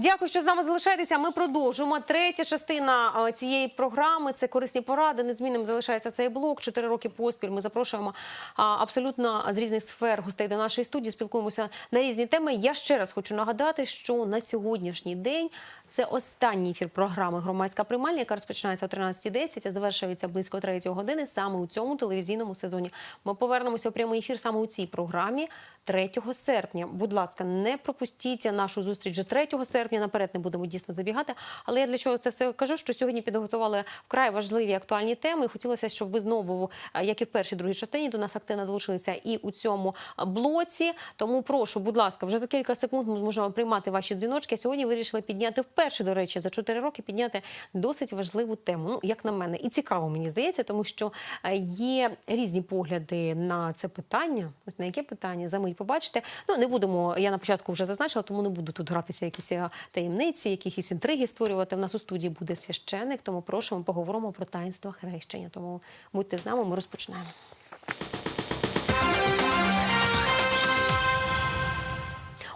Дякую, що з нами залишаєтеся. Ми продовжуємо. Третя частина е, цієї програми це корисні поради. Незмінним залишається цей блок. Чотири роки поспіль. Ми запрошуємо абсолютно з різних сфер гостей до нашої студії. Спілкуємося на різні теми. Я ще раз хочу нагадати, що на сьогоднішній день. Це останній ефір програми Громадська приймальня, яка розпочинається о 13.10, а завершується близько 3 години саме у цьому телевізійному сезоні. Ми повернемося у прямий ефір саме у цій програмі 3 серпня. Будь ласка, не пропустіть нашу зустріч вже 3 серпня. Наперед не будемо дійсно забігати. Але я для чого це все кажу? Що сьогодні підготували вкрай важливі актуальні теми. І Хотілося, щоб ви знову, е, як і в першій другій частині, до нас активно долучилися і у цьому блоці. Тому прошу, будь ласка, вже за кілька секунд ми зможемо приймати ваші дзвіночки. Сьогодні вирішили підняти вперше, до речі, за 4 роки підняти досить важливу тему. Ну, як на мене, і цікаво, мені здається, тому що е, є різні погляди на це питання. Ось на яке питання за мить побачите. Ну не будемо. Я на початку вже зазначила, тому не буду тут гратися якісь е, таємниці, якісь інтриги створювати. У нас у студії буде священик, тому прошу, ми поговоримо про таїнство хрещення. Тому будьте з нами, ми розпочинаємо.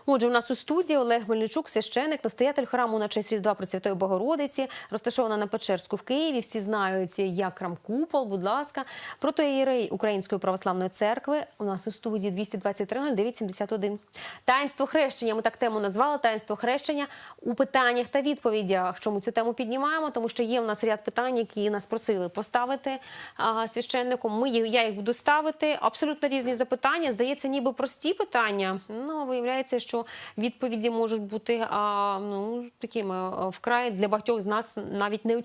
Отже, у нас у студії Олег Мельничук, священик, настоятель храму на честь Різдва Пресвятої Богородиці, розташована на Печерську в Києві. Всі знають, як храм Купол, будь ласка. Протоієрей Української православної церкви. У нас у студії 223 09 71. Таїнство хрещення. Ми так тему назвали. Таїнство хрещення у питаннях та відповідях. Чому цю тему піднімаємо? Тому що є в нас ряд питань, які нас просили поставити а, священнику. Ми я їх буду ставити. Абсолютно різні запитання. Здається, ніби прості питання. Ну виявляється, що відповіді можуть бути а, ну такими вкрай для багатьох з нас навіть не